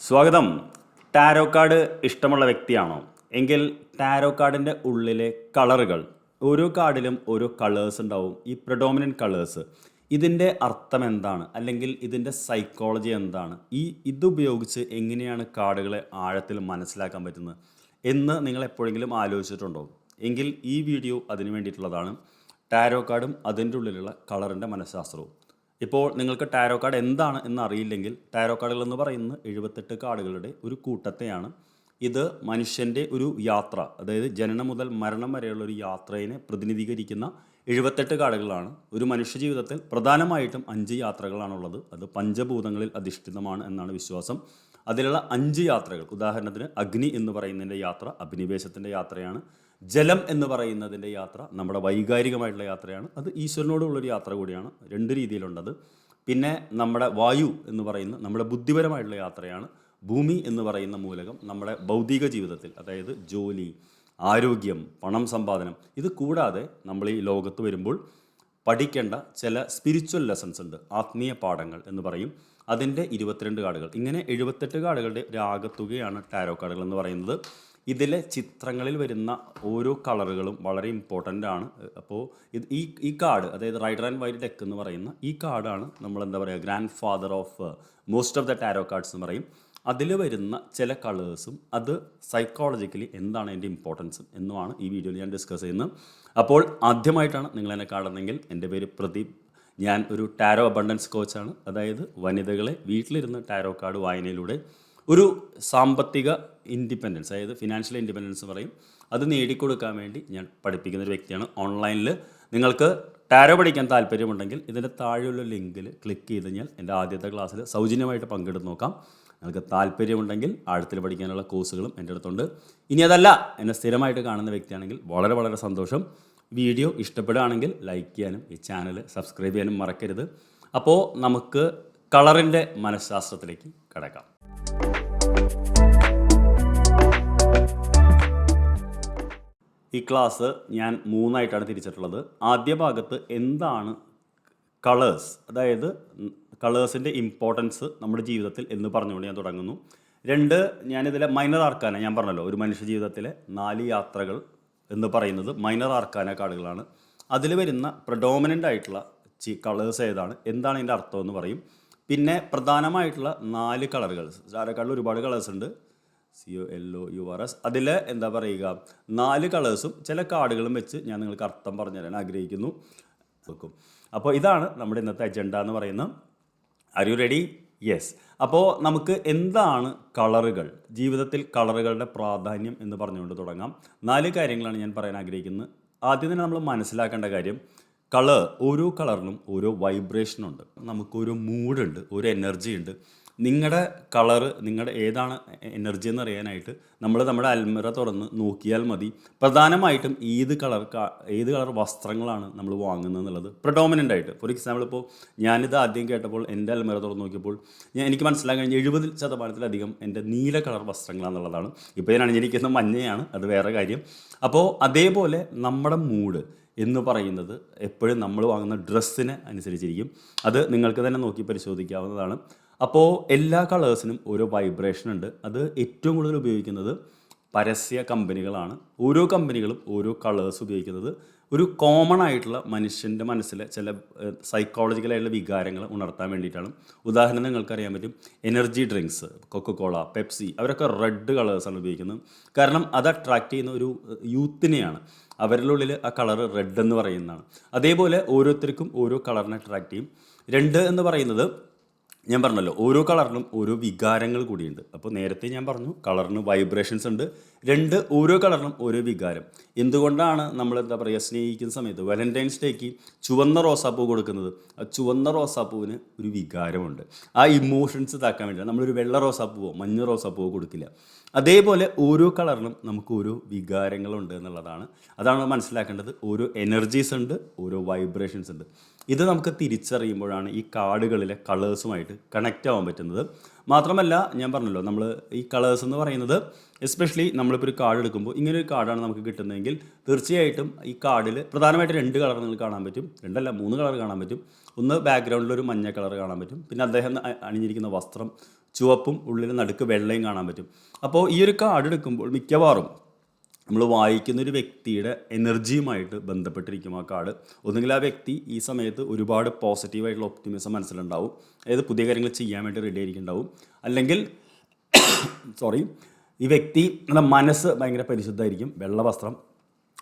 സ്വാഗതം. Tarot card ഇഷ്ടമുള്ള വ്യക്തിയാണോ? എങ്കിൽ ടാരോ കാർഡിന്റെ ഉള്ളിലെ കളറുകൾ. ഓരോ കാർഡിലും ഓരോ കളേഴ്സ് ഉണ്ടാവും. ഈ പ്രഡോമിനന്റ് കളേഴ്സ്. ഇതിന്റെ അർത്ഥം എന്താണ്? അല്ലെങ്കിൽ ഇതിന്റെ സൈക്കോളജി എന്താണ്? ഈ ഇതുപയോഗിച്ച് എങ്ങനെയാണ് കാർഡുകളെ ആഴത്തിൽ മനസ്സിലാക്കാൻ പറ്റുന്നത് എന്ന് നിങ്ങൾ എപ്പോഴെങ്കിലും ആലോചിച്ചിട്ടുണ്ടോ? എങ്കിൽ ഈ വീഡിയോ അതിന് വേണ്ടിയിട്ടുള്ളതാണ്. ടാരോ കാർഡും അതിന്റെ ഉള്ളിലുള്ള കളറിന്റെ മനഃശാസ്ത്രവും. ഇപ്പോൾ നിങ്ങൾക്ക് ടാരോ കാർഡ് എന്താണ് എന്ന് അറിയില്ലെങ്കിൽ ടാരോ കാർഡുകൾ എന്ന് പറയുന്നത് എഴുപത്തെട്ട് കാർഡുകളുടെ ഒരു കൂട്ടത്തെയാണ്. ഇത് മനുഷ്യന്റെ ഒരു യാത്ര അതായത് ജനനം മുതൽ മരണം വരെയുള്ള ഒരു യാത്രയെ പ്രതിനിധീകരിക്കുന്ന എഴുപത്തെട്ട് കാർഡുകളാണ്. ഒരു മനുഷ്യ ജീവിതത്തിൽ പ്രധാനമായിട്ടും അഞ്ച് യാത്രകളാണുള്ളത്. അത് പഞ്ചഭൂതങ്ങളിൽ അധിഷ്ഠിതമാണ് എന്നാണ് വിശ്വാസം. അതിലുള്ള അഞ്ച് യാത്രകൾ ഉദാഹരണത്തിന് അഗ്നി എന്ന് പറയുന്നതിന്റെ യാത്ര അഭിനിവേശത്തിന്റെ യാത്രയാണ്. ജലം എന്ന് പറയുന്നതിന്റെ യാത്ര നമ്മുടെ വൈകാരികമായിട്ടുള്ള യാത്രയാണ്. അത് ഈശ്വരനോടുള്ളൊരു യാത്ര കൂടിയാണ്. രണ്ട് രീതിയിലുള്ളത് പിന്നെ നമ്മുടെ വായു എന്ന് പറയുന്ന നമ്മുടെ ബുദ്ധിപരമായിട്ടുള്ള യാത്രയാണ്. ഭൂമി എന്ന് പറയുന്ന മൂലകം നമ്മുടെ ഭൗതിക ജീവിതത്തിൽ അതായത് ജോലി ആരോഗ്യം പണം സമ്പാദനം ഇത് കൂടാതെ നമ്മൾ ഈ ലോകത്ത് വരുമ്പോൾ പഠിക്കേണ്ട ചില സ്പിരിച്വൽ ലെസൺസ് ഉണ്ട്. ആത്മീയ പാഠങ്ങൾ എന്ന് പറയും. അതിന്റെ ഇരുപത്തിരണ്ട് കാർഡുകൾ. ഇങ്ങനെ എഴുപത്തെട്ട് കാർഡുകളുടെ ഒരു ആകത്തുകയാണ് ടാരോ കാർഡുകൾ എന്ന് പറയുന്നത്. ഇതിലെ ചിത്രങ്ങളിൽ വരുന്ന ഓരോ കളറുകളും വളരെ ഇമ്പോർട്ടന്റ് ആണ്. അപ്പോൾ ഇത് ഈ ഈ കാർഡ് അതായത് റൈഡർ ആൻഡ് വൈറ്റ് ഡെക്ക് എന്ന് പറയുന്ന ഈ കാർഡാണ് നമ്മൾ എന്താ പറയുക grandfather of most of the tarot cards എന്ന് പറയും. അതിൽ വരുന്ന ചില കളേഴ്സും അത് സൈക്കോളജിക്കലി എന്താണ് അതിന്റെ ഇമ്പോർട്ടൻസും എന്നുമാണ് ഈ വീഡിയോയിൽ ഞാൻ ഡിസ്കസ് ചെയ്യുന്നത്. അപ്പോൾ ആദ്യമായിട്ടാണ് നിങ്ങൾ എന്നെ കാണുന്നതെങ്കിൽ എന്റെ പേര് പ്രദീപ്. ഞാൻ ഒരു ടാരോ അബണ്ടൻസ് കോച്ചാണ് അതായത് വനിതകളെ വീട്ടിലിരുന്ന് ടാരോ കാർഡ് വായനയിലൂടെ ഒരു സാമ്പത്തിക ഇൻഡിപെൻഡൻസ് അതായത് ഫിനാൻഷ്യൽ ഇൻഡിപെൻഡൻസ് പറയും. അത് നേടിക്കൊടുക്കാൻ വേണ്ടി ഞാൻ പഠിപ്പിക്കുന്ന ഒരു വ്യക്തിയാണ്. ഓൺലൈനിൽ നിങ്ങൾക്ക് ടാരോ പഠിക്കാൻ താല്പര്യമുണ്ടെങ്കിൽ ഇതിന്റെ താഴെയുള്ള ലിങ്കിൽ ക്ലിക്ക് ചെയ്ത് കഴിഞ്ഞാൽ എന്റെ ആദ്യത്തെ ക്ലാസ്സിൽ സൗജന്യമായിട്ട് പങ്കെടുത്ത് നോക്കാം. നിങ്ങൾക്ക് താല്പര്യമുണ്ടെങ്കിൽ ആഴത്തിൽ പഠിക്കാനുള്ള കോഴ്സുകളും എന്റെ അടുത്തുണ്ട്. ഇനി അതല്ല എന്നെ സ്ഥിരമായിട്ട് കാണുന്ന വ്യക്തിയാണെങ്കിൽ വളരെ വളരെ സന്തോഷം. വീഡിയോ ഇഷ്ടപ്പെടുകയാണെങ്കിൽ ലൈക്ക് ചെയ്യാനും ഈ ചാനൽ സബ്സ്ക്രൈബ് ചെയ്യാനും മറക്കരുത്. അപ്പോൾ നമുക്ക് കളറിന്റെ മനഃശാസ്ത്രത്തിലേക്ക് കിടക്കാം. ഈ ക്ലാസ് ഞാൻ മൂന്നായിട്ടാണ് തിരിച്ചിട്ടുള്ളത്. ആദ്യ ഭാഗത്ത് എന്താണ് കളേഴ്സ് അതായത് കളേഴ്സിന്റെ ഇമ്പോർട്ടൻസ് നമ്മുടെ ജീവിതത്തിൽ എന്ന് പറഞ്ഞുകൊണ്ട് ഞാൻ തുടങ്ങുന്നു. രണ്ട് ഞാനിതിലെ മൈനർ ആർക്കാന ഞാൻ പറഞ്ഞല്ലോ ഒരു മനുഷ്യ ജീവിതത്തിലെ നാല് യാത്രകൾ എന്ന് പറയുന്നത് മൈനർ ആർക്കാന കാർഡുകളാണ് അതിൽ വരുന്ന പ്രഡോമിനന്റ് ആയിട്ടുള്ള ചി കളേഴ്സ് ഏതാണ്? എന്താണ് ഇതിന്റെ അർത്ഥം എന്ന് പറയും. പിന്നെ പ്രധാനമായിട്ടുള്ള നാല് കളറുകൾ. ചാരക്കാടിൽ ഒരുപാട് കളേഴ്സ് ഉണ്ട്. C O O U R S അതിൽ എന്താ പറയുക നാല് കളേഴ്സും ചില കാർഡുകളും വെച്ച് ഞാൻ നിങ്ങൾക്ക് അർത്ഥം പറഞ്ഞു തരാൻ ആഗ്രഹിക്കുന്നു. വെക്കും. അപ്പോൾ ഇതാണ് നമ്മുടെ ഇന്നത്തെ അജണ്ട എന്ന് പറയുന്നത് ആർ യു റെഡി യെസ് അപ്പോൾ നമുക്ക് എന്താണ് കളറുകൾ? ജീവിതത്തിൽ കളറുകളുടെ പ്രാധാന്യം എന്ന് പറഞ്ഞുകൊണ്ട് തുടങ്ങാം. നാല് കാര്യങ്ങളാണ് ഞാൻ പറയാൻ ആഗ്രഹിക്കുന്നത്. ആദ്യം തന്നെ നമ്മൾ മനസ്സിലാക്കേണ്ട കാര്യം കളർ ഓരോ കളറിനും ഓരോ വൈബ്രേഷനുണ്ട് നമുക്കൊരു മൂഡുണ്ട് ഒരു എനർജി ഉണ്ട്. നിങ്ങളുടെ കളർ നിങ്ങളുടെ ഏതാണ് എനർജി എന്ന് അറിയാനായിട്ട് നമ്മൾ നമ്മുടെ അൽമര തുറന്ന് നോക്കിയാൽ മതി. പ്രധാനമായിട്ടും ഏത് കളർ ഏത് കളർ വസ്ത്രങ്ങളാണ് നമ്മൾ വാങ്ങുന്നത് എന്നുള്ളത് പ്രഡോമിനന്റ് ആയിട്ട്. ഫോർ എക്സാമ്പിൾ ഇപ്പോൾ ഞാനിത് ആദ്യം കേട്ടപ്പോൾ എന്റെ അൽമര തുറന്ന് നോക്കിയപ്പോൾ ഞാൻ എനിക്ക് മനസ്സിലാക്കാൻ കഴിഞ്ഞ എഴുപത് ശതമാനത്തിലധികം എന്റെ നീല കളർ വസ്ത്രങ്ങളാണെന്നുള്ളതാണ് ഇപ്പോൾ ഞാൻ അണിഞ്ഞിരിക്കുന്ന മഞ്ഞയാണ് അത് വേറെ കാര്യം. അപ്പോൾ അതേപോലെ നമ്മുടെ മൂഡ് എന്ന് പറയുന്നത് എപ്പോഴും നമ്മൾ വാങ്ങുന്ന ഡ്രസ്സിന് അനുസരിച്ചിരിക്കും. അത് നിങ്ങൾക്ക് തന്നെ നോക്കി പരിശോധിക്കാവുന്നതാണ്. അപ്പോൾ എല്ലാ കളേഴ്സിനും ഓരോ വൈബ്രേഷൻ ഉണ്ട്. അത് ഏറ്റവും കൂടുതൽ ഉപയോഗിക്കുന്നത് പരസ്യ കമ്പനികളാണ്. ഓരോ കമ്പനികളും ഓരോ കളേഴ്സ് ഉപയോഗിക്കുന്നത്. ഒരു കോമൺ ആയിട്ടുള്ള മനുഷ്യന്റെ മനസ്സിലെ ചില സൈക്കോളജിക്കലായിട്ടുള്ള വികാരങ്ങൾ ഉണർത്താൻ വേണ്ടിയിട്ടാണ്. ഉദാഹരണം നിങ്ങൾക്കറിയാൻ പറ്റും energy drinks Coca Cola Pepsi അവരൊക്കെ റെഡ് കളേഴ്സാണ് ഉപയോഗിക്കുന്നത്. കാരണം അത് അട്രാക്റ്റ് ചെയ്യുന്ന ഒരു യൂത്തിനെയാണ്. അവരുടെ ഉള്ളിൽ ആ കളർ റെഡ് എന്ന് പറയുന്നതാണ്. അതേപോലെ ഓരോരുത്തർക്കും ഓരോ കളറിനെ അട്രാക്റ്റ് ചെയ്യും. രണ്ട് എന്ന് പറയുന്നത് ഞാൻ പറഞ്ഞല്ലോ ഓരോ കളറിനും ഓരോ വികാരങ്ങൾ കൂടിയുണ്ട്. അപ്പോൾ നേരത്തെ ഞാൻ പറഞ്ഞു കളറിന് വൈബ്രേഷൻസ് ഉണ്ട്. രണ്ട് ഓരോ കളറിനും ഓരോ വികാരം. എന്തുകൊണ്ടാണ് നമ്മൾ എന്താ പറയുക സ്നേഹിക്കുന്ന സമയത്ത് വാലന്റൈൻസ് ഡേക്ക് ചുവന്ന റോസാപ്പൂ കൊടുക്കുന്നത്? ആ ചുവന്ന റോസാപ്പൂവിന് ഒരു വികാരമുണ്ട്. ആ ഇമോഷൻസ് താക്കാൻ വേണ്ടി നമ്മളൊരു വെള്ള റോസാപ്പൂവോ മഞ്ഞ റോസാപ്പൂവോ കൊടുക്കില്ല. അതേപോലെ ഓരോ കളറിനും നമുക്ക് ഓരോ വികാരങ്ങളുണ്ട് എന്നുള്ളതാണ്. അതാണ് മനസ്സിലാക്കേണ്ടത്. ഓരോ എനർജീസ് ഉണ്ട് ഓരോ വൈബ്രേഷൻസ് ഉണ്ട്. ഇത് നമുക്ക് തിരിച്ചറിയുമ്പോഴാണ് ഈ കാർഡുകളിലെ കളേഴ്സുമായിട്ട് കണക്റ്റ് ആവാൻ പറ്റുന്നത്. മാത്രമല്ല ഞാൻ പറഞ്ഞല്ലോ നമ്മൾ ഈ കളേഴ്സ് എന്ന് പറയുന്നത് എസ്പെഷ്യലി നമ്മളിപ്പോൾ ഒരു കാർഡ് എടുക്കുമ്പോൾ ഇങ്ങനെ ഒരു കാർഡാണ് നമുക്ക് കിട്ടുന്നതെങ്കിൽ തീർച്ചയായിട്ടും ഈ കാർഡിൽ പ്രധാനമായിട്ട് രണ്ട് കളർ നിങ്ങൾക്ക് കാണാൻ പറ്റും. രണ്ടല്ല മൂന്ന് കളർ കാണാൻ പറ്റും. ഒന്ന് ബാക്ക്ഗ്രൗണ്ടിൽ ഒരു മഞ്ഞ കളർ കാണാൻ പറ്റും. പിന്നെ അദ്ദേഹം അണിഞ്ഞിരിക്കുന്ന വസ്ത്രം ചുവപ്പും ഉള്ളിൽ നടുക്ക് വെള്ളയും കാണാൻ പറ്റും. അപ്പോൾ ഈ ഒരു കാർഡ് എടുക്കുമ്പോൾ മിക്കവാറും നമ്മൾ വായിക്കുന്ന ഒരു വ്യക്തിയുടെ എനർജിയുമായിട്ട് ബന്ധപ്പെട്ടിരിക്കും ആ കാർഡ് ഒന്നുകിൽ ആ വ്യക്തി ഈ സമയത്ത് ഒരുപാട് പോസിറ്റീവായിട്ടുള്ള ഒപ്റ്റിമിസം മനസ്സിലുണ്ടാവും. അതായത് പുതിയ കാര്യങ്ങൾ ചെയ്യാൻ വേണ്ടി റെഡി ആയിരിക്കുന്നുണ്ടാവും. അല്ലെങ്കിൽ സോറി ഈ വ്യക്തി നമ്മുടെ മനസ്സ് ഭയങ്കര പരിശുദ്ധമായിരിക്കും. വെള്ള വസ്ത്രം.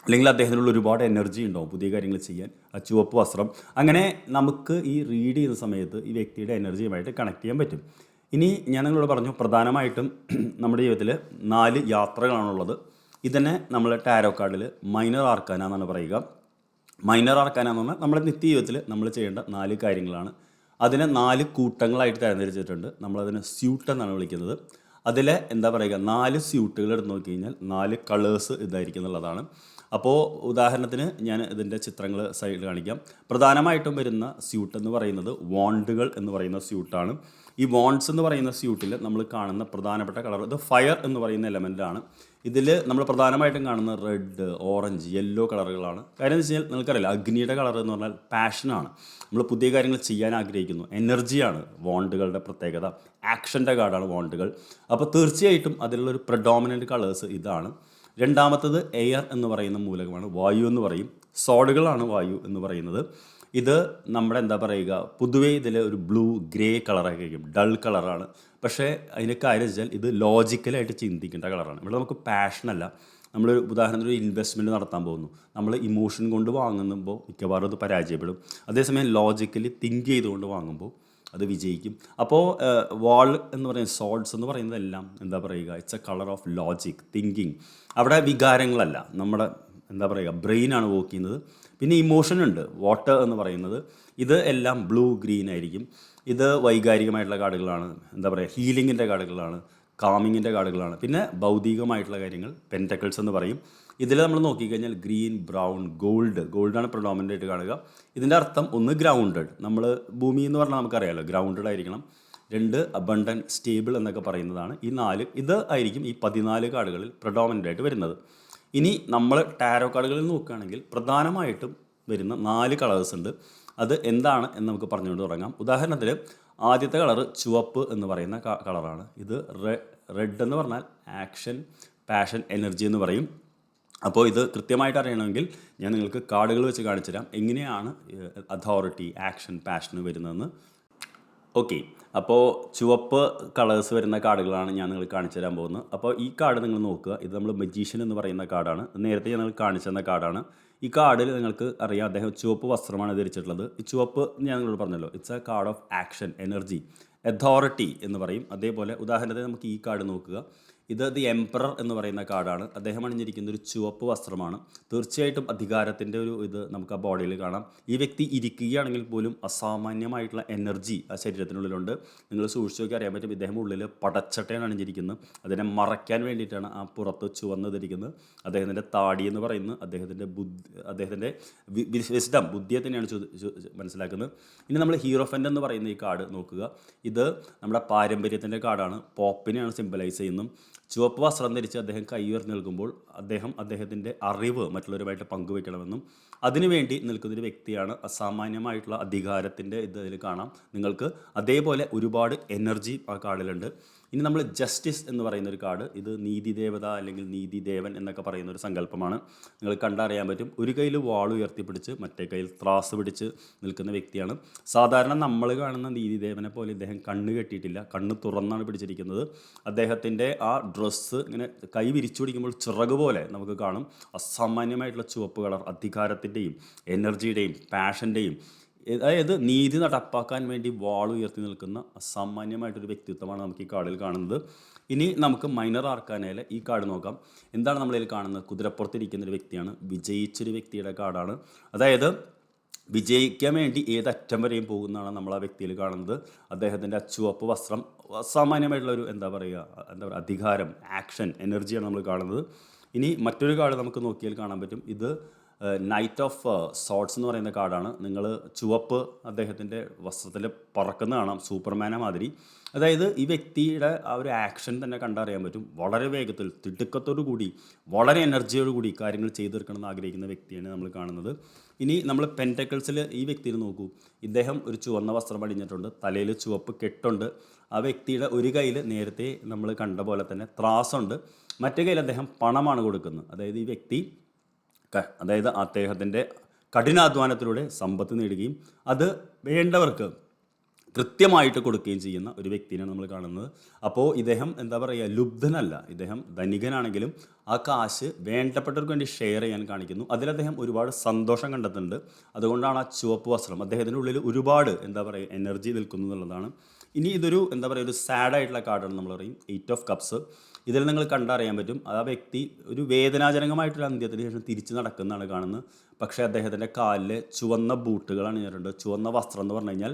അല്ലെങ്കിൽ അദ്ദേഹത്തിനുള്ള ഒരുപാട് എനർജി ഉണ്ടാവും പുതിയ കാര്യങ്ങൾ ചെയ്യാൻ. ആ ചുവപ്പ് വസ്ത്രം. അങ്ങനെ നമുക്ക് ഈ റീഡ് ചെയ്യുന്ന സമയത്ത് ഈ വ്യക്തിയുടെ എനർജിയുമായിട്ട് കണക്ട് ചെയ്യാൻ പറ്റും. ഇനി ഞാൻ നിങ്ങളോട് പറഞ്ഞു പ്രധാനമായിട്ടും നമ്മുടെ ജീവിതത്തിൽ നാല് യാത്രകളാണുള്ളത്. ഇതന്നെ നമ്മൾ ടാരോ കാർഡിൽ മൈനർ ആർക്കാന എന്നാണ് പറയുക. മൈനർ ആർക്കാന എന്ന് പറഞ്ഞാൽ നമ്മുടെ നിത്യ ജീവിതത്തിൽ നമ്മൾ ചെയ്യേണ്ട നാല് കാര്യങ്ങളാണ്. അതിനെ നാല് കൂട്ടങ്ങളായിട്ട് തരംതിരിച്ചിട്ടുണ്ട്. നമ്മളതിനെ സ്യൂട്ട് എന്നാണ് വിളിക്കുന്നത്. അതിലെ എന്താ പറയുക നാല് സ്യൂട്ടുകൾ എടുത്ത് നോക്കി കഴിഞ്ഞാൽ നാല് കളേഴ്സ് ഇതായിരിക്കും എന്നുള്ളതാണ്. അപ്പോൾ ഉദാഹരണത്തിന് ഞാൻ ഇതിന്റെ ചിത്രങ്ങൾ സൈഡിൽ കാണിക്കാം. പ്രധാനമായിട്ടും വരുന്ന സ്യൂട്ട് എന്ന് പറയുന്നത് വോണ്ടുകൾ എന്ന് പറയുന്ന സ്യൂട്ടാണ് ഈ വോൺസ് എന്ന് പറയുന്ന സ്യൂട്ടിൽ നമ്മൾ കാണുന്ന പ്രധാനപ്പെട്ട കളർ ഇത് ഫയർ എന്ന് പറയുന്ന എലമെന്റാണ് ഇതിൽ നമ്മൾ പ്രധാനമായിട്ടും കാണുന്ന റെഡ് ഓറഞ്ച് യെല്ലോ കളറുകളാണ് കാര്യം എന്ന് വെച്ച് നിങ്ങൾക്കറിയില്ല അഗ്നിയുടെ കളർ എന്ന് പറഞ്ഞാൽ പാഷനാണ് നമ്മൾ പുതിയ കാര്യങ്ങൾ ചെയ്യാൻ ആഗ്രഹിക്കുന്നു. എനർജിയാണ് വോണ്ടുകളുടെ പ്രത്യേകത. ആക്ഷന്റെ കാർഡാണ് വോണ്ടുകൾ അപ്പോൾ തീർച്ചയായിട്ടും അതിലുള്ളൊരു പ്രഡോമിനന്റ് കളേഴ്സ് ഇതാണ്. രണ്ടാമത്തത് എയർ എന്ന് പറയുന്ന മൂലകമാണ് വായു എന്ന് പറയും. സോഡുകളാണ് വായു എന്ന് പറയുന്നത്. ഇത് നമ്മുടെ എന്താ പറയുക പൊതുവേ ഇതിൽ ഒരു ബ്ലൂ ഗ്രേ കളറൊക്കെ ആയിരിക്കും. ഡൾ കളറാണ് പക്ഷേ അതിന്റെ കാര്യം വെച്ചാൽ ഇത് ലോജിക്കലായിട്ട് ചിന്തിക്കേണ്ട കളറാണ് ഇവിടെ നമുക്ക് പാഷനല്ല നമ്മൾ ഉദാഹരണത്തിന് ഒരു ഇൻവെസ്റ്റ്മെന്റ് നടത്താൻ പോകുന്നു. നമ്മൾ ഇമോഷൻ കൊണ്ട് വാങ്ങുമ്പോൾ മിക്കവാറും അത് പരാജയപ്പെടും. അതേസമയം ലോജിക്കലി തിങ്ക് ചെയ്തുകൊണ്ട് വാങ്ങുമ്പോൾ അത് വിജയിക്കും. അപ്പോൾ വാൾ എന്ന് പറയുന്ന സോൾട്സ് എന്ന് പറയുന്നതെല്ലാം എന്താ പറയുക it's a colour of logic thinking അവിടെ വികാരങ്ങളല്ല. നമ്മുടെ എന്താ പറയുക ബ്രെയിനാണ് വർക്ക് ചെയ്യുന്നത്. പിന്നെ ഇമോഷൻ ഉണ്ട് വാട്ടർ എന്ന് പറയുന്നത്. ഇത് എല്ലാം ബ്ലൂ ഗ്രീൻ ആയിരിക്കും. ഇത് വൈകാരികമായിട്ടുള്ള കാർഡുകളാണ് എന്താ പറയുക ഹീലിങ്ങിന്റെ കാർഡുകളാണ് കാമിങ്ങിന്റെ കാർഡുകളാണ് പിന്നെ ഭൗതികമായിട്ടുള്ള കാര്യങ്ങൾ പെന്റക്കിൾസ് എന്ന് പറയും. ഇതിൽ നമ്മൾ നോക്കിക്കഴിഞ്ഞാൽ ഗ്രീൻ ബ്രൗൺ ഗോൾഡ് ഗോൾഡാണ് പ്രൊഡോമിനന്റ് ആയിട്ട് കാണുക. ഇതിന്റെ അർത്ഥം ഒന്ന് ഗ്രൗണ്ടഡ് നമ്മൾ ഭൂമി എന്ന് പറഞ്ഞാൽ നമുക്കറിയാമല്ലോ ഗ്രൗണ്ടഡ് ആയിരിക്കണം. രണ്ട് അബണ്ടൻ സ്റ്റേബിൾ എന്നൊക്കെ പറയുന്നതാണ് ഈ നാല്. ഇത് ആയിരിക്കും ഈ പതിനാല് കാർഡുകളിൽ പ്രൊഡോമിനന്റ് ആയിട്ട് വരുന്നത്. ഇനി നമ്മൾ ടാരോ കാർഡുകളിൽ നോക്കുകയാണെങ്കിൽ പ്രധാനമായിട്ടും വരുന്ന നാല് കളേഴ്സ് ഉണ്ട്. അത് എന്താണ് എന്ന് നമുക്ക് പറഞ്ഞുകൊണ്ട് തുടങ്ങാം. ഉദാഹരണത്തിന് ആദ്യത്തെ കളർ ചുവപ്പ് എന്ന് പറയുന്ന കളറാണ്. ഇത് റെഡ് എന്ന് പറഞ്ഞാൽ ആക്ഷൻ പാഷൻ എനർജി എന്ന് പറയും. അപ്പോൾ ഇത് കൃത്യമായിട്ട് അറിയണമെങ്കിൽ ഞാൻ നിങ്ങൾക്ക് കാർഡുകൾ വെച്ച് കാണിച്ചു തരാം എങ്ങനെയാണ് അതോറിറ്റി ആക്ഷൻ പാഷന് വരുന്നതെന്ന്. ഓക്കെ. അപ്പോൾ ചുവപ്പ് കളേഴ്സ് വരുന്ന കാർഡുകളാണ് ഞാൻ നിങ്ങൾ കാണിച്ചു തരാൻ പോകുന്നത്. അപ്പോൾ ഈ കാർഡ് നിങ്ങൾ നോക്കുക. ഇത് നമ്മൾ മജീഷ്യൻ എന്ന് പറയുന്ന കാർഡാണ്. നേരത്തെ ഞാൻ നിങ്ങൾ കാണിച്ചു തന്ന കാർഡാണ്. ഈ കാർഡിൽ നിങ്ങൾക്ക് അറിയാം അദ്ദേഹം ചുവപ്പ് വസ്ത്രമാണ് ധരിച്ചിട്ടുള്ളത്. ഈ ചുവപ്പ് ഞാൻ നിങ്ങളോട് പറഞ്ഞല്ലോ it's a card of action energy authority എന്ന് പറയും. അതേപോലെ ഉദാഹരണത്തിന് നമുക്ക് ഈ കാർഡ് നോക്കുക. ഇത് ദി എംപറർ എന്ന് പറയുന്ന കാർഡാണ്. അദ്ദേഹം അണിഞ്ഞിരിക്കുന്ന ഒരു ചുവപ്പ് വസ്ത്രമാണ്. തീർച്ചയായിട്ടും അധികാരത്തിന്റെ ഒരു ഇത് നമുക്ക് ആ ബോഡിയിൽ കാണാം. ഈ വ്യക്തി ഇരിക്കുകയാണെങ്കിൽ പോലും അസാമാന്യമായിട്ടുള്ള എനർജി ആ ശരീരത്തിനുള്ളിലുണ്ട്. നിങ്ങൾ സൂക്ഷിച്ച് നോക്കി അറിയാൻ പറ്റും ഇദ്ദേഹം ഉള്ളിൽ പടച്ചട്ടയാണ് അണിഞ്ഞിരിക്കുന്നത്. അതിനെ മറയ്ക്കാൻ വേണ്ടിയിട്ടാണ് ആ പുറത്ത് ചുവന്നതിരിക്കുന്നത് അദ്ദേഹത്തിന്റെ താടി എന്ന് പറയുന്നത് അദ്ദേഹത്തിന്റെ ബുദ്ധി അദ്ദേഹത്തിന്റെ വിസ്ഡം ബുദ്ധിയെ തന്നെയാണ് മനസ്സിലാക്കുന്നത്. ഇനി നമ്മൾ ഹീറോഫന്റ് എന്ന് പറയുന്ന ഈ കാർഡ് നോക്കുക. ഇത് നമ്മുടെ പാരമ്പര്യത്തിന്റെ കാർഡാണ് പോപ്പിനെയാണ് സിമ്പലൈസ് ചെയ്യുന്നത്. ചുവപ്പ് വസ്ത്രം ധരിച്ച് അദ്ദേഹം കൈ നൽകുമ്പോൾ അദ്ദേഹം അദ്ദേഹത്തിന്റെ അറിവ് മറ്റുള്ളവരുമായിട്ട് പങ്കുവയ്ക്കണമെന്നും അതിനുവേണ്ടി നിൽക്കുന്നൊരു വ്യക്തിയാണ് അസാമാന്യമായിട്ടുള്ള അധികാരത്തിന്റെ ഇത് കാണാം. നിങ്ങൾക്ക് അതേപോലെ ഒരുപാട് എനർജി ആ കാർഡിലുണ്ട് ഇനി നമ്മൾ ജസ്റ്റിസ് എന്ന് പറയുന്ന ഒരു കാർഡ് ഇത് നീതി ദേവത അല്ലെങ്കിൽ നീതി ദേവൻ എന്നൊക്കെ പറയുന്ന ഒരു സങ്കല്പമാണ്. നിങ്ങൾ കണ്ടറിയാൻ പറ്റും ഒരു കയ്യിൽ വാൾ ഉയർത്തിപ്പിടിച്ച് മറ്റേ കയ്യിൽ ത്രാസ് പിടിച്ച് നിൽക്കുന്ന വ്യക്തിയാണ്. സാധാരണ നമ്മൾ കാണുന്ന നീതി ദേവനെ പോലെ ഇദ്ദേഹം കണ്ണ് കെട്ടിയിട്ടില്ല കണ്ണ് തുറന്നാണ് പിടിച്ചിരിക്കുന്നത്. അദ്ദേഹത്തിന്റെ ആ ഡ്രസ്സ് ഇങ്ങനെ കൈ വിരിച്ചു പിടിക്കുമ്പോൾ ചിറക് പോലെ നമുക്ക് കാണും. അസാമാന്യമായിട്ടുള്ള ചുവപ്പ് കളർ അധികാരത്തിന്റെയും എനർജിയുടെയും പാഷന്റെയും അതായത് നീതി നടപ്പാക്കാൻ വേണ്ടി വാൾ ഉയർത്തി നിൽക്കുന്ന അസാമാന്യമായിട്ടൊരു വ്യക്തിത്വമാണ് നമുക്ക് ഈ കാർഡിൽ കാണുന്നത്. ഇനി നമുക്ക് മൈനർ ആർക്കാനയിലെ ഈ കാർഡ് നോക്കാം. എന്താണ് നമ്മളിൽ കാണുന്നത്? കുതിരപ്പുറത്തിരിക്കുന്ന ഒരു വ്യക്തിയാണ്. വിജയിച്ചൊരു വ്യക്തിയുടെ കാർഡാണ് അതായത് വിജയിക്കാൻ വേണ്ടി ഏതറ്റം വരെയും പോകുന്നതാണ് നമ്മൾ ആ വ്യക്തിയിൽ കാണുന്നത്. അദ്ദേഹത്തിന്റെ ചുവപ്പ് വസ്ത്രം അസാമാന്യമായിട്ടുള്ള ഒരു എന്താ പറയുക എന്താ പറയുക അധികാരം ആക്ഷൻ എനർജിയാണ് നമ്മൾ കാണുന്നത്. ഇനി മറ്റൊരു കാർഡ് നമുക്ക് നോക്കിയാൽ കാണാൻ പറ്റും. ഇത് നൈറ്റ് ഓഫ് സോട്ട്സ് എന്ന് പറയുന്ന കാർഡാണ്. നിങ്ങൾ ചുവപ്പ് അദ്ദേഹത്തിന്റെ വസ്ത്രത്തിൽ പറക്കുന്ന കാണാം. സൂപ്പർമാനെ മാതിരി. അതായത് ഈ വ്യക്തിയുടെ ആ ഒരു ആക്ഷൻ തന്നെ കണ്ടറിയാൻ പറ്റും. വളരെ വേഗത്തിൽ തിടുക്കത്തോടു കൂടി വളരെ എനർജിയോടു കൂടി കാര്യങ്ങൾ ചെയ്തു തീർക്കണമെന്ന് ആഗ്രഹിക്കുന്ന വ്യക്തിയാണ് നമ്മൾ കാണുന്നത്. ഇനി നമ്മൾ പെന്റക്കിൾസിൽ ഈ വ്യക്തിയെ നോക്കൂ. ഇദ്ദേഹം ഒരു ചുവന്ന വസ്ത്രം അടിഞ്ഞിട്ടുണ്ട് തലയിൽ ചുവപ്പ് കെട്ടുണ്ട്. ആ വ്യക്തിയുടെ ഒരു കയ്യിൽ നേരത്തെ നമ്മൾ കണ്ട പോലെ തന്നെ ത്രാസുണ്ട്. മറ്റേ കയ്യിൽ അദ്ദേഹം പണമാണ് കൊടുക്കുന്നത്. അതായത് ഈ വ്യക്തി അതായത് അദ്ദേഹത്തിന്റെ കഠിനാധ്വാനത്തിലൂടെ സമ്പത്ത് നേടുകയും അത് വേണ്ടവർക്ക് കൃത്യമായിട്ട് കൊടുക്കുകയും ചെയ്യുന്ന ഒരു വ്യക്തിയാണ് നമ്മൾ കാണുന്നത്. അപ്പോൾ ഇദ്ദേഹം എന്താ പറയുക ലുബ്ധനല്ല. ഇദ്ദേഹം ധനികനാണെങ്കിലും ആ കാശ് വേണ്ടപ്പെട്ടവർക്ക് വേണ്ടി ഷെയർ ചെയ്യാൻ കാണിക്കുന്നു. അതിൽ അദ്ദേഹം ഒരുപാട് സന്തോഷം കണ്ടെത്തുന്നുണ്ട്. അതുകൊണ്ടാണ് ആ ചുവപ്പ് വസ്ത്രം അദ്ദേഹത്തിന്റെ ഉള്ളിൽ ഒരുപാട് എന്താ പറയുക എനർജി നിൽക്കുന്നു എന്നുള്ളതാണ്. ഇനി ഇതൊരു എന്താ പറയുക ഒരു സാഡായിട്ടുള്ള കാർഡാണ് നമ്മൾ പറയും. എയ്റ്റ് ഓഫ് കപ്സ് ഇതിൽ നിങ്ങൾ കണ്ടറിയാൻ പറ്റും. ആ വ്യക്തി ഒരു വേദനാജനകമായിട്ടൊരു അന്ത്യത്തിന് ശേഷം തിരിച്ച് നടക്കുന്നതാണ് കാണുന്നത്. പക്ഷേ അദ്ദേഹത്തിന്റെ കാലിൽ ചുവന്ന ബൂട്ടുകളാണ് അണിഞ്ഞിട്ടുണ്ട് ചുവന്ന വസ്ത്രം എന്ന് പറഞ്ഞു കഴിഞ്ഞാൽ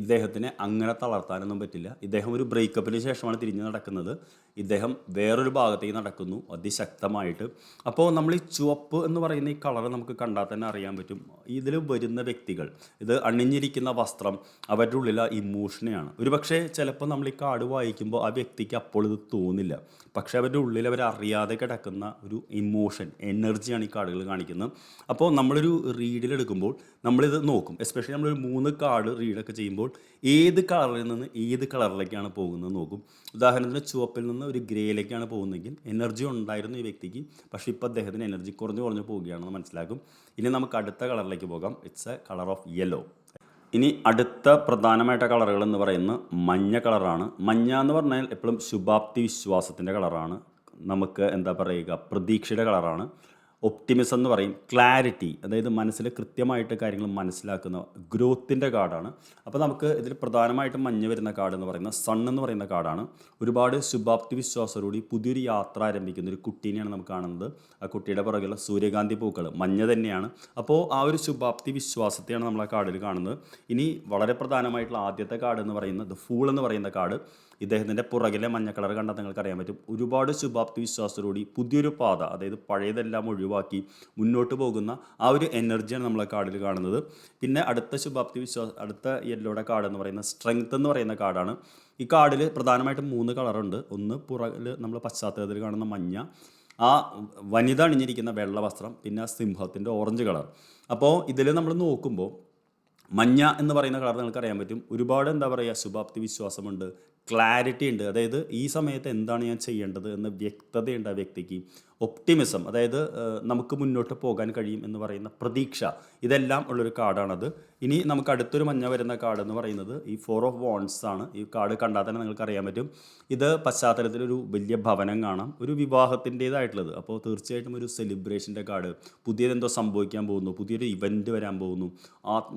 ഇദ്ദേഹത്തിനെ അങ്ങനെ തളർത്താനൊന്നും പറ്റില്ല. ഇദ്ദേഹം ഒരു ബ്രേക്കപ്പിന് ശേഷമാണ് തിരിഞ്ഞു നടക്കുന്നത്. ഇദ്ദേഹം വേറൊരു ഭാഗത്തേക്ക് നടക്കുന്നു അതിശക്തമായിട്ട്. അപ്പോൾ നമ്മൾ ഈ ചുവപ്പ് എന്ന് പറയുന്ന ഈ കളർ നമുക്ക് കണ്ടാൽ തന്നെ അറിയാൻ പറ്റും. ഇതിൽ വരുന്ന വ്യക്തികൾ ഇത് അണിഞ്ഞിരിക്കുന്ന വസ്ത്രം അവരുടെ ഉള്ളിൽ ആ ഇമോഷനെയാണ് ഒരു പക്ഷേ ചിലപ്പോൾ നമ്മൾ ഈ കാർഡ് വായിക്കുമ്പോൾ ആ വ്യക്തിക്ക് അപ്പോൾ ഇത് തോന്നില്ല. പക്ഷേ അവരുടെ ഉള്ളിൽ അവർ അറിയാതെ കിടക്കുന്ന ഒരു ഇമോഷൻ എനർജിയാണ് ഈ കാർഡുകൾ കാണിക്കുന്നത്. അപ്പോൾ നമ്മളൊരു റീഡിലെടുക്കുമ്പോൾ നമ്മളിത് നോക്കും. എസ്പെഷ്യലി നമ്മളൊരു മൂന്ന് കാർഡ് റീഡൊക്കെ ചെയ്യുമ്പോൾ ഏത് കളറിൽ നിന്ന് ഏത് കളറിലേക്കാണ് പോകുന്നത് നോക്കും. ഉദാഹരണത്തിന് ചുവപ്പിൽ നിന്ന് ഒരു ഗ്രേയിലേക്കാണ് പോകുന്നതെങ്കിൽ എനർജി ഉണ്ടായിരുന്നു ഈ വ്യക്തിക്ക്. പക്ഷേ ഇപ്പോൾ അദ്ദേഹത്തിന് എനർജി കുറഞ്ഞു കുറഞ്ഞു പോവുകയാണെന്ന് മനസ്സിലാക്കും. ഇനി നമുക്ക് അടുത്ത കളറിലേക്ക് പോകാം. It's a colour of yellow ഇനി അടുത്ത പ്രധാനമായിട്ട കളറുകൾ എന്ന് പറയുന്നത് മഞ്ഞ കളറാണ്. മഞ്ഞ എന്ന് പറഞ്ഞാൽ എപ്പോഴും ശുഭാപ്തി വിശ്വാസത്തിന്റെ കളറാണ്. നമുക്ക് എന്താ പറയുക? പ്രതീക്ഷയുടെ കളറാണ്. ഒപ്റ്റിമിസം എന്ന് പറയും ക്ലാരിറ്റി അതായത് മനസ്സിൽ കൃത്യമായിട്ട് കാര്യങ്ങൾ മനസ്സിലാക്കുന്ന ഗ്രോത്തിന്റെ കാർഡാണ്. അപ്പോൾ നമുക്ക് ഇതിൽ പ്രധാനമായിട്ടും മഞ്ഞ് വരുന്ന കാർഡ് എന്ന് പറയുന്ന സൺ എന്ന് പറയുന്ന കാർഡാണ്. ഒരുപാട് ശുഭാപ്തി വിശ്വാസത്തോടുകൂടി പുതിയൊരു യാത്ര ആരംഭിക്കുന്ന ഒരു കുട്ടീനെയാണ് നമുക്ക് കാണുന്നത്. ആ കുട്ടിയുടെ പുറകിലുള്ള സൂര്യകാന്തി പൂക്കൾ മഞ്ഞ തന്നെയാണ്. അപ്പോൾ ആ ഒരു ശുഭാപ്തി വിശ്വാസത്തെയാണ് നമ്മൾ ആ കാർഡിൽ കാണുന്നത്. ഇനി വളരെ പ്രധാനമായിട്ടുള്ള ആദ്യത്തെ കാർഡ് എന്ന് പറയുന്നത് ഫൂൾ എന്ന് പറയുന്ന കാർഡ്. ഇദ്ദേഹത്തിന്റെ പുറകിലെ മഞ്ഞ കളർ കണ്ടാൽ നിങ്ങൾക്ക് അറിയാൻ പറ്റും. ഒരുപാട് ശുഭാപ്തി വിശ്വാസത്തോടുകൂടി പുതിയൊരു പാത അതായത് പഴയതെല്ലാം ഒഴിവാക്കി മുന്നോട്ട് പോകുന്ന ആ ഒരു എനർജിയാണ് നമ്മളെ കാർഡിൽ കാണുന്നത്. പിന്നെ അടുത്ത ശുഭാപ്തി വിശ്വാസ അടുത്ത യെല്ലോയുടെ കാർഡ് എന്ന് പറയുന്ന സ്ട്രെങ്ത് എന്ന് പറയുന്ന കാർഡാണ് ഈ കാർഡിൽ പ്രധാനമായിട്ടും മൂന്ന് കളറുണ്ട്. ഒന്ന് പുറകിൽ നമ്മൾ പശ്ചാത്തലത്തിൽ കാണുന്ന മഞ്ഞ ആ വനിത അണിഞ്ഞിരിക്കുന്ന വെള്ള വസ്ത്രം പിന്നെ സിംഹത്തിന്റെ ഓറഞ്ച് കളർ. അപ്പോൾ ഇതിൽ നമ്മൾ നോക്കുമ്പോൾ മഞ്ഞ എന്ന് പറയുന്ന കളർ നിങ്ങൾക്ക് അറിയാൻ പറ്റും. ഒരുപാട് എന്താ പറയുക ശുഭാപ്തി വിശ്വാസമുണ്ട്. ക്ലാരിറ്റി ഉണ്ട്. അതായത് ഈ സമയത്ത് എന്താണ് ഞാൻ ചെയ്യേണ്ടത് എന്ന വ്യക്തതയുണ്ട് ആ വ്യക്തിക്ക്. ഒപ്റ്റിമിസം അതായത് നമുക്ക് മുന്നോട്ട് പോകാൻ കഴിയും എന്ന് പറയുന്ന പ്രതീക്ഷ ഇതെല്ലാം ഉള്ളൊരു കാർഡാണത്. ഇനി നമുക്ക് അടുത്തൊരു മഞ്ഞ വരുന്ന കാർഡ് എന്ന് പറയുന്നത് ഈ ഫോർ ഓഫ് വോൺസ് ആണ്. ഈ കാർഡ് കണ്ടാൽ തന്നെ നിങ്ങൾക്ക് അറിയാൻ പറ്റും. ഇത് പശ്ചാത്തലത്തിൽ ഒരു വലിയ ഭവനം കാണാം. ഒരു വിവാഹത്തിന്റേതായിട്ടുള്ളത്. അപ്പോൾ തീർച്ചയായിട്ടും ഒരു സെലിബ്രേഷന്റെ കാർഡ്. പുതിയതെന്തോ സംഭവിക്കാൻ പോകുന്നു. പുതിയൊരു ഇവന്റ് വരാൻ പോകുന്നു.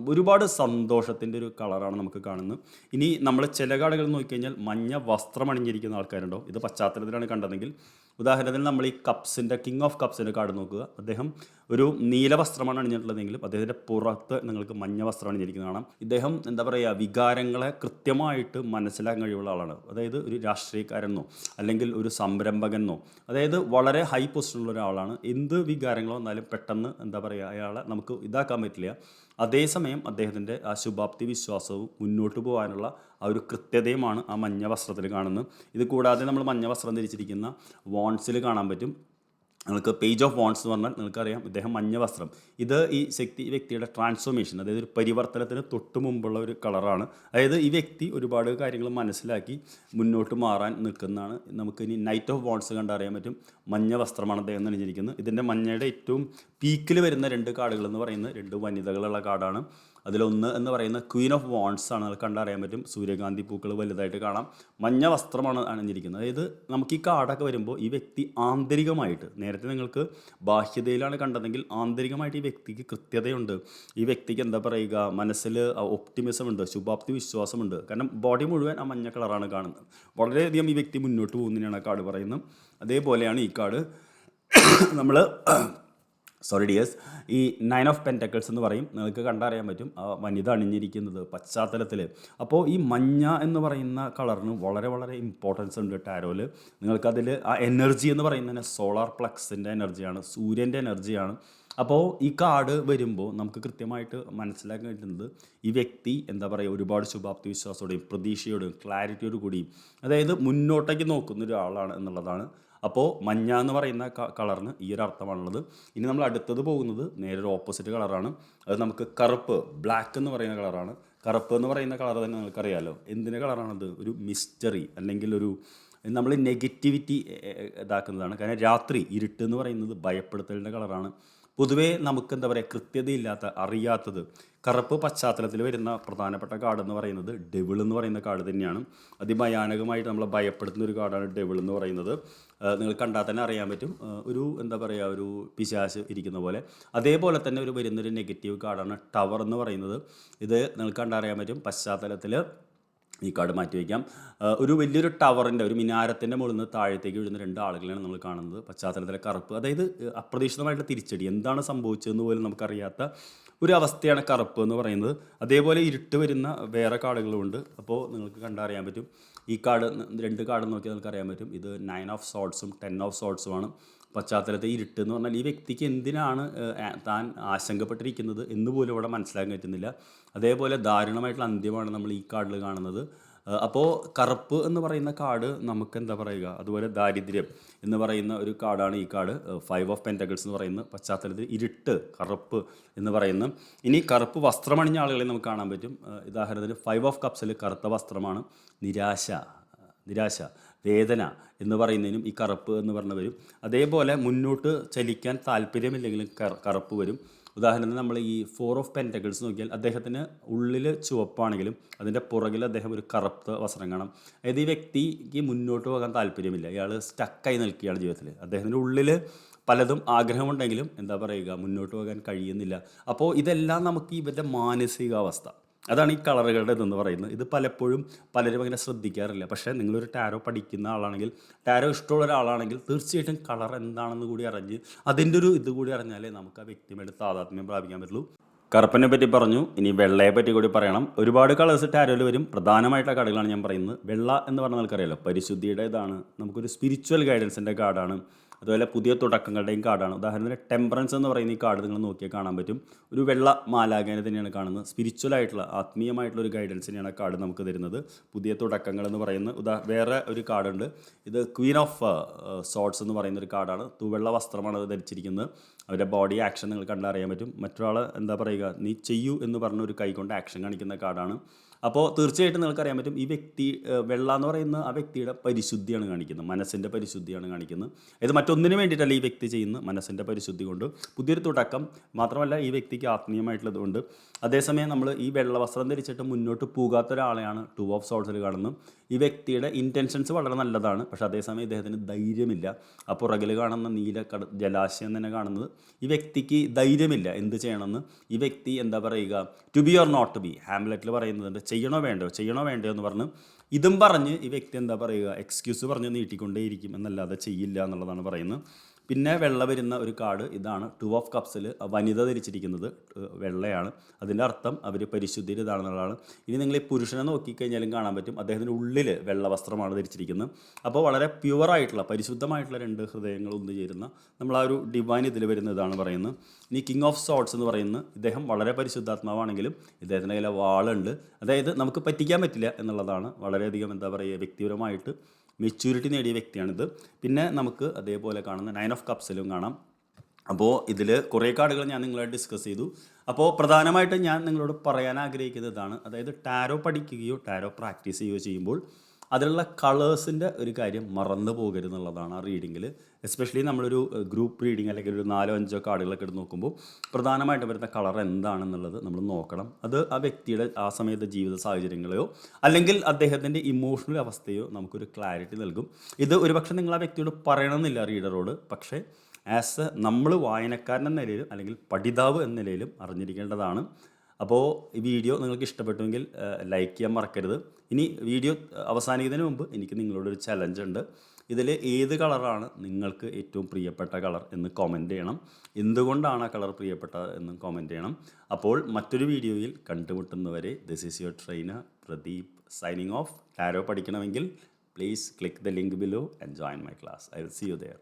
ഒരുപാട് സന്തോഷത്തിന്റെ ഒരു കളറാണ് നമുക്ക് കാണുന്നത്. ഇനി നമ്മൾ ചില കാർഡുകൾ നോക്കിക്കഴിഞ്ഞാൽ മഞ്ഞ വസ്ത്രം അണിഞ്ഞിരിക്കുന്ന ആൾക്കാരുണ്ടോ? ഇത് പശ്ചാത്തലത്തിലാണ് കണ്ടതെങ്കിൽ ഉദാഹരണത്തിന് നമ്മൾ ഈ കപ്സിന്റെ കിങ് ഓഫ് കപ്സിന്റെ കാർഡ് നോക്കുക. അദ്ദേഹം ഒരു നീല വസ്ത്രമാണ് അണിഞ്ഞിട്ടുള്ളതെങ്കിലും അദ്ദേഹത്തിന്റെ പുറത്ത് നിങ്ങൾക്ക് മഞ്ഞ വസ്ത്രം അണിഞ്ഞിരിക്കുന്ന കാണാം. ഇദ്ദേഹം എന്താ പറയുക വികാരങ്ങളെ കൃത്യമായിട്ട് മനസ്സിലാക്കാൻ കഴിവുള്ള ആളാണ്. അതായത് ഒരു രാഷ്ട്രീയക്കാരെന്നോ അല്ലെങ്കിൽ ഒരു സംരംഭകനെന്നോ അതായത് വളരെ ഹൈ പൊസിഷനുള്ള ഒരാളാണ്. എന്ത് വികാരങ്ങളോ എന്നാലും പെട്ടെന്ന് എന്താ പറയുക അയാളെ നമുക്ക് ഇതാക്കാൻ പറ്റില്ല. അതേസമയം അദ്ദേഹത്തിന്റെ ആ ശുഭാപ്തി വിശ്വാസവും മുന്നോട്ട് പോകാനുള്ള ആ ഒരു കൃത്യതയുമാണ് ആ മഞ്ഞ വസ്ത്രത്തിൽ കാണുന്നത്. ഇത് കൂടാതെ നമ്മൾ മഞ്ഞ വസ്ത്രം ധരിച്ചിരിക്കുന്ന വോൺസിൽ കാണാൻ പറ്റും. നിങ്ങൾക്ക് പേജ് ഓഫ് വോൺസ് എന്ന് പറഞ്ഞാൽ നിങ്ങൾക്കറിയാം ഇദ്ദേഹം മഞ്ഞ വസ്ത്രം. ഇത് ഈ ശക്തി വ്യക്തിയുടെ ട്രാൻസ്ഫോർമേഷൻ അതായത് ഒരു പരിവർത്തനത്തിന് തൊട്ട് മുമ്പുള്ള ഒരു കളറാണ് അതായത് ഈ വ്യക്തി ഒരുപാട് കാര്യങ്ങൾ മനസ്സിലാക്കി മുന്നോട്ട് മാറാൻ നിൽക്കുന്നതാണ്. നമുക്ക് ഇനി നൈറ്റ് ഓഫ് വോൺസ് കണ്ടറിയാൻ പറ്റും. മഞ്ഞ വസ്ത്രമാണ് അദ്ദേഹം നണിഞ്ഞിരിക്കുന്നത് ഇതിന്റെ മഞ്ഞയുടെ ഏറ്റവും പീക്കിൽ വരുന്ന രണ്ട് കാർഡുകൾ എന്ന് പറയുന്നത് രണ്ട് വനിതകളുള്ള കാർഡാണ് അതിലൊന്ന് എന്ന് പറയുന്ന ക്വീൻ ഓഫ് വോൺസ് ആണ് അത് കണ്ടറിയാൻ പറ്റും. സൂര്യകാന്തി പൂക്കൾ വലുതായിട്ട് കാണാം. മഞ്ഞ വസ്ത്രമാണ് അണിഞ്ഞിരിക്കുന്നത്. അതായത് നമുക്ക് ഈ കാർഡൊക്കെ വരുമ്പോൾ ഈ വ്യക്തി ആന്തരികമായിട്ട് നേരത്തെ നിങ്ങൾക്ക് ബാഹ്യതയിലാണ് കണ്ടതെങ്കിൽ ആന്തരികമായിട്ട് ഈ വ്യക്തിക്ക് കൃത്യതയുണ്ട്. ഈ വ്യക്തിക്ക് എന്താ പറയുക? മനസ്സിൽ ഒപ്റ്റിമിസം ഉണ്ട് ശുഭാപ്തി വിശ്വാസമുണ്ട്. കാരണം ബോഡി മുഴുവൻ ആ മഞ്ഞ കളറാണ് കാണുന്നത്. വളരെയധികം ഈ വ്യക്തി മുന്നോട്ട് പോകുന്നതിനാണ് ആ കാർഡ് പറയുന്നത്. അതേപോലെയാണ് ഈ കാർഡ്. നമ്മൾ സോറി ഡിയേഴ്സ് ഈ നയൻ ഓഫ് പെന്റക്കിൾസ് എന്ന് പറയും. നിങ്ങൾക്ക് കണ്ടറിയാൻ പറ്റും. ആ വനിത അണിഞ്ഞിരിക്കുന്നത് പശ്ചാത്തലത്തിൽ അപ്പോൾ ഈ മഞ്ഞ എന്ന് പറയുന്ന കളറിന് വളരെ വളരെ ഇമ്പോർട്ടൻസ് ഉണ്ട് ടാരോയിൽ നിങ്ങൾക്കതിൽ ആ എനർജി എന്ന് പറയുന്നത് സോളാർ പ്ലക്സിന്റെ എനർജിയാണ് സൂര്യന്റെ എനർജിയാണ് അപ്പോൾ ഈ കാർഡ് വരുമ്പോൾ നമുക്ക് കൃത്യമായിട്ട് മനസ്സിലാക്കാൻ പറ്റുന്നത് ഈ വ്യക്തി എന്താ പറയുക ഒരുപാട് ശുഭാപ്തി വിശ്വാസത്തോടെയും പ്രതീക്ഷയോടും ക്ലാരിറ്റിയോടു കൂടിയും അതായത് മുന്നോട്ടേക്ക് നോക്കുന്ന ഒരാളാണ് എന്നുള്ളതാണ് അപ്പോൾ മഞ്ഞ എന്ന് പറയുന്ന കളറിന് ഈ ഒരു അർത്ഥമാണുള്ളത്. ഇനി നമ്മൾ അടുത്തത് പോകുന്നത് നേരെ ഒരു ഓപ്പോസിറ്റ് കളറാണ് അത് നമുക്ക് കറുപ്പ് ബ്ലാക്ക് എന്ന് പറയുന്ന കളറാണ് കറുപ്പ് എന്ന് പറയുന്ന കളർ തന്നെ നിങ്ങൾക്കറിയാലോ. എന്തിന്റെ കളറാണത് ഒരു മിസ്റ്ററി അല്ലെങ്കിൽ ഒരു നമ്മൾ നെഗറ്റിവിറ്റി ഇതാക്കുന്നതാണ്. കാരണം രാത്രി ഇരുട്ട് എന്ന് പറയുന്നത് ഭയപ്പെടുത്തലിന്റെ കളറാണ് പൊതുവേ നമുക്ക് എന്താ പറയുക കൃത്യതയില്ലാത്ത അറിയാത്തത് കറുപ്പ് പശ്ചാത്തലത്തിൽ വരുന്ന പ്രധാനപ്പെട്ട കാർഡ് എന്ന് പറയുന്നത് ഡെവിൾ എന്ന് പറയുന്ന കാർഡ് തന്നെയാണ്. അതിഭയാനകമായിട്ട് നമ്മളെ ഭയപ്പെടുത്തുന്ന ഒരു കാർഡാണ് ഡെവിൾ എന്ന് പറയുന്നത്. നിങ്ങൾ കണ്ടാൽ തന്നെ അറിയാൻ പറ്റും. ഒരു എന്താ പറയുക ഒരു പിശാശ് ഇരിക്കുന്ന പോലെ. അതേപോലെ തന്നെ ഒരു വരുന്നൊരു നെഗറ്റീവ് കാർഡാണ് ടവർ എന്ന് പറയുന്നത്. ഇത് നിങ്ങൾക്ക് കണ്ടറിയാൻ പറ്റും. പശ്ചാത്തലത്തിൽ ഈ കാർഡ് മാറ്റി വയ്ക്കാം. ഒരു വലിയൊരു ടവറിന്റെ ഒരു മിനാരത്തിന്റെ മുകളിൽ നിന്ന് താഴത്തേക്ക് വീഴുന്ന രണ്ട് ആളുകളെയാണ് നമ്മൾ കാണുന്നത്. പശ്ചാത്തലത്തിലെ കറുപ്പ്. അതായത് അപ്രതീക്ഷിതമായിട്ടുള്ള തിരിച്ചടി. എന്താണ് സംഭവിച്ചതെന്ന് പോലും നമുക്കറിയാത്ത ഒരു അവസ്ഥയാണ് കറുപ്പ് എന്ന് പറയുന്നത്. അതേപോലെ ഇരുട്ട് വരുന്ന വേറെ കാർഡുകളുമുണ്ട്. അപ്പോൾ നിങ്ങൾക്ക് കണ്ടറിയാൻ പറ്റും. ഈ കാർഡ് രണ്ട് കാർഡ് നോക്കിയാൽ നിങ്ങൾക്ക് അറിയാൻ പറ്റും. ഇത് നയൻ ഓഫ് സോട്ട്സും ടെൻ ഓഫ് സോട്ട്സുമാണ്. പശ്ചാത്തലത്തെ ഇരുട്ട് എന്ന് പറഞ്ഞാൽ ഈ വ്യക്തിക്ക് എന്തിനാണ് താൻ ആശങ്കപ്പെട്ടിരിക്കുന്നത് എന്ന് പോലും ഇവിടെ മനസ്സിലാക്കാൻ പറ്റുന്നില്ല. അതേപോലെ ദാരുണമായിട്ടുള്ള അന്ത്യമാണ് നമ്മൾ ഈ കാർഡിൽ കാണുന്നത്. അപ്പോൾ കറുപ്പ് എന്ന് പറയുന്ന കാർഡ് നമുക്ക് എന്താ പറയുക? അതുപോലെ ദാരിദ്ര്യം എന്ന് പറയുന്ന ഒരു കാർഡാണ് ഈ കാർഡ് ഫൈവ് ഓഫ് പെന്റഗിൾസ് എന്ന് പറയുന്ന പശ്ചാത്തലത്തിൽ ഇരുട്ട് കറുപ്പ് എന്ന് പറയുന്നു. ഇനി കറുപ്പ് വസ്ത്രമണിഞ്ഞ ആളുകളെ നമുക്ക് കാണാൻ പറ്റും. ഉദാഹരണത്തിന് ഫൈവ് ഓഫ് കപ്സിൽ കറുത്ത വസ്ത്രമാണ് നിരാശ. നിരാശ. വേദന എന്ന് പറയുന്നതിനും ഈ കറുപ്പ് എന്ന് പറഞ്ഞ വരും അതേപോലെ മുന്നോട്ട് ചലിക്കാൻ താല്പര്യമില്ലെങ്കിലും കറ- കറുപ്പ് വരും. ഉദാഹരണത്തിന് നമ്മൾ ഈ ഫോർ ഓഫ് പെന്റക്കിൾസ് നോക്കിയാൽ അദ്ദേഹത്തിന് ഉള്ളിൽ ചുവപ്പാണെങ്കിലും അതിന്റെ പുറകിൽ അദ്ദേഹം ഒരു കറുത്ത വസ്ത്രം കാണാം. അതായത് ഈ വ്യക്തിക്ക് മുന്നോട്ട് പോകാൻ താല്പര്യമില്ല. ഇയാൾ സ്റ്റക്കായി നിൽക്കുകയാണ് ജീവിതത്തിൽ. അദ്ദേഹത്തിന്റെ ഉള്ളിൽ പലതും ആഗ്രഹമുണ്ടെങ്കിലും എന്താ പറയുക മുന്നോട്ട് പോകാൻ കഴിയുന്നില്ല. അപ്പോൾ ഇതെല്ലാം നമുക്ക് ഇവരുടെ മാനസികാവസ്ഥ അതാണ് ഈ കളറുകളുടെ ഇതെന്ന് പറയുന്നത്. ഇത് പലപ്പോഴും പലരും അങ്ങനെ ശ്രദ്ധിക്കാറില്ല. പക്ഷേ നിങ്ങളൊരു ടാരോ പഠിക്കുന്ന ആളാണെങ്കിൽ ടാരോ ഇഷ്ടമുള്ള ഒരാളാണെങ്കിൽ തീർച്ചയായിട്ടും കളർ എന്താണെന്ന് കൂടി അറിഞ്ഞ് അതിന്റെ ഒരു ഇത് കൂടി അറിഞ്ഞാലേ നമുക്ക് ആ വ്യക്തിയുമായിട്ട് താതാത്മ്യം പ്രാപിക്കാൻ പറ്റുള്ളൂ. കറുപ്പനെ പറ്റി പറഞ്ഞു. ഇനി വെള്ളയെ പറ്റി കൂടി പറയണം. ഒരുപാട് കളേഴ്സ് ടാരോയിൽ വരും. പ്രധാനമായിട്ടുള്ള കാർഡുകളാണ് ഞാൻ പറയുന്നത്. വെള്ള എന്ന് പറഞ്ഞാൽ നമുക്കറിയാലോ പരിശുദ്ധിയുടെ ഇതാണ് നമുക്കൊരു സ്പിരിച്വൽ ഗൈഡൻസിന്റെ കാർഡാണ് അതുപോലെ പുതിയ തുടക്കങ്ങളുടെയും കാർഡാണ്. ഉദാഹരണത്തിന് ടെമ്പറൻസ് എന്ന് പറയുന്ന ഈ കാർഡ് നിങ്ങൾ നോക്കിയാൽ കാണാൻ പറ്റും. ഒരു വെള്ള മാലാഖേനെ തന്നെയാണ് കാണുന്നത്. സ്പിരിച്വൽ ആയിട്ടുള്ള ആത്മീയമായിട്ടുള്ള ഒരു ഗൈഡൻസിനെയാണ് ആ കാർഡ് നമുക്ക് തരുന്നത്. പുതിയ തുടക്കങ്ങൾ എന്ന് പറയുന്ന ഉദാ വേറെ ഒരു കാർഡുണ്ട്. ഇത് ക്വീൻ ഓഫ് സോട്ട്സ് എന്ന് പറയുന്ന ഒരു കാർഡാണ്. തൂവെള്ള വസ്ത്രമാണ് അത് ധരിച്ചിരിക്കുന്നത്. അവരുടെ ബോഡി ആക്ഷൻ നിങ്ങൾ കണ്ടറിയാൻ പറ്റും. മറ്റൊരാൾ എന്താ പറയുക നീ ചെയ്യൂ എന്ന് പറഞ്ഞ ഒരു കൈ കൊണ്ട് ആക്ഷൻ കാണിക്കുന്ന കാർഡാണ്. അപ്പോൾ തീർച്ചയായിട്ടും നിങ്ങൾക്ക് അറിയാൻ പറ്റും ഈ വ്യക്തി വെള്ള എന്ന് പറയുന്ന ആ വ്യക്തിയുടെ പരിശുദ്ധിയാണ് കാണിക്കുന്നത്. മനസ്സിന്റെ പരിശുദ്ധിയാണ് കാണിക്കുന്നത്. ഇത് മറ്റൊന്നിനു വേണ്ടിയിട്ടല്ല ഈ വ്യക്തി ചെയ്യുന്ന മനസ്സിന്റെ പരിശുദ്ധി കൊണ്ട് പുതിയൊരു തുടക്കം മാത്രമല്ല ഈ വ്യക്തിക്ക് ആത്മീയമായിട്ടുള്ളത് കൊണ്ട്. അതേസമയം നമ്മൾ ഈ വെള്ള വസ്ത്രം ധരിച്ചിട്ട് മുന്നോട്ട് പോകാത്ത ഒരാളെയാണ് ടു ഓഫ് സോൾസിൽ കാണുന്നത്. ഈ വ്യക്തിയുടെ ഇന്റൻഷൻസ് വളരെ നല്ലതാണ്. പക്ഷെ അതേസമയം ഇദ്ദേഹത്തിന് ധൈര്യമില്ല. ആ പുറകിൽ കാണുന്ന നീല കട ജലാശയം തന്നെ കാണുന്നത് ഈ വ്യക്തിക്ക് ധൈര്യമില്ല. എന്ത് ചെയ്യണമെന്ന്? ഈ വ്യക്തി എന്താ പറയുക to be or not be ഹാംലെറ്റിൽ പറയുന്നുണ്ട് ചെയ്യണോ വേണ്ടോ ചെയ്യണോ വേണ്ടോ എന്ന് പറഞ്ഞ് ഇതും പറഞ്ഞ് ഈ വ്യക്തി എന്താ പറയുക എക്സ്ക്യൂസ് പറഞ്ഞ് നീട്ടിക്കൊണ്ടേയിരിക്കും എന്നല്ലാതെ ചെയ്യില്ല എന്നുള്ളതാണ് പറയുന്നത്. പിന്നെ വെള്ള വരുന്ന ഒരു കാർഡ് ഇതാണ് ടു ഓഫ് കപ്സിൽ വനിത ധരിച്ചിരിക്കുന്നത് വെള്ളയാണ്. അതിന്റെ അർത്ഥം അവർ പരിശുദ്ധിയിൽ ഇതാണെന്നുള്ളതാണ് ഇനി നിങ്ങൾ ഈ പുരുഷനെ നോക്കിക്കഴിഞ്ഞാലും കാണാൻ പറ്റും അദ്ദേഹത്തിന്റെ ഉള്ളിൽ വെള്ള വസ്ത്രമാണ് ധരിച്ചിരിക്കുന്നത്. അപ്പോൾ വളരെ പ്യുവറായിട്ടുള്ള പരിശുദ്ധമായിട്ടുള്ള രണ്ട് ഹൃദയങ്ങൾ ഒന്നു ചേരുന്ന നമ്മൾ ആ ഒരു ഡിവൈൻ ഇതിൽ വരുന്ന ഇതാണ് പറയുന്നത്. ഇനി കിങ് ഓഫ് സോട്ട്സ് എന്ന് പറയുന്നത് ഇദ്ദേഹം വളരെ പരിശുദ്ധാത്മാവാണെങ്കിലും ഇദ്ദേഹത്തിന്റെ കയ്യിലെ വാളുണ്ട്. അതായത് നമുക്ക് പറ്റിക്കാൻ പറ്റില്ല എന്നുള്ളതാണ് വളരെയധികം എന്താ പറയുക വ്യക്തിപരമായിട്ട് മെച്യൂരിറ്റി നേടിയ വ്യക്തിയാണിത്. പിന്നെ നമുക്ക് അതേപോലെ കാണുന്ന നയൻ ഓഫ് കപ്സിലും കാണാം. അപ്പോൾ ഇതിൽ കുറേ കാർഡുകൾ ഞാൻ നിങ്ങളായിട്ട് ഡിസ്കസ് ചെയ്തു. അപ്പോൾ പ്രധാനമായിട്ടും ഞാൻ നിങ്ങളോട് പറയാൻ ആഗ്രഹിക്കുന്നതാണ്. അതായത് ടാരോ പഠിക്കുകയോ ടാരോ പ്രാക്ടീസ് ചെയ്യുകയോ ചെയ്യുമ്പോൾ അതിലുള്ള കളേഴ്സിന്റെ ഒരു കാര്യം മറന്നു പോകരുത് എന്നുള്ളതാണ് ആ റീഡിങ്ങിൽ എസ്പെഷ്യലി നമ്മളൊരു ഗ്രൂപ്പ് റീഡിങ് അല്ലെങ്കിൽ ഒരു നാലോ അഞ്ചോ കാർഡുകളൊക്കെ എടുത്ത് നോക്കുമ്പോൾ പ്രധാനമായിട്ട് വരുന്ന കളർ എന്താണെന്നുള്ളത് നമ്മൾ നോക്കണം. അത് ആ വ്യക്തിയുടെ ആ സമയത്തെ ജീവിത സാഹചര്യങ്ങളെയോ അല്ലെങ്കിൽ അദ്ദേഹത്തിന്റെ ഇമോഷണൽ അവസ്ഥയോ നമുക്കൊരു ക്ലാരിറ്റി നൽകും. ഇത് ഒരുപക്ഷെ നിങ്ങൾ ആ വ്യക്തിയോട് പറയണമെന്നില്ല റീഡറോട് പക്ഷേ ആസ് എ നമ്മൾ വായനക്കാരൻ എന്ന നിലയിലും അല്ലെങ്കിൽ പഠിതാവ് എന്ന നിലയിലും അറിഞ്ഞിരിക്കേണ്ടതാണ്. അപ്പോൾ ഈ വീഡിയോ നിങ്ങൾക്ക് ഇഷ്ടപ്പെട്ടുവെങ്കിൽ ലൈക്ക് ചെയ്യാൻ മറക്കരുത്. ഇനി വീഡിയോ അവസാനിക്കുന്നതിന് മുമ്പ് എനിക്ക് നിങ്ങളോടൊരു ചലഞ്ച് ഉണ്ട്. ഇതിൽ ഏത് കളറാണ് നിങ്ങൾക്ക് ഏറ്റവും പ്രിയപ്പെട്ട കളർ എന്ന് കോമന്റ് ചെയ്യണം. എന്തുകൊണ്ടാണ് ആ കളർ പ്രിയപ്പെട്ടത് എന്ന് കോമന്റ് ചെയ്യണം. അപ്പോൾ മറ്റൊരു വീഡിയോയിൽ കണ്ടുമുട്ടുന്നവരെ this is your trainer Pradeep signing off tarot പഠിക്കണമെങ്കിൽ please click the link below and join my class I will see you there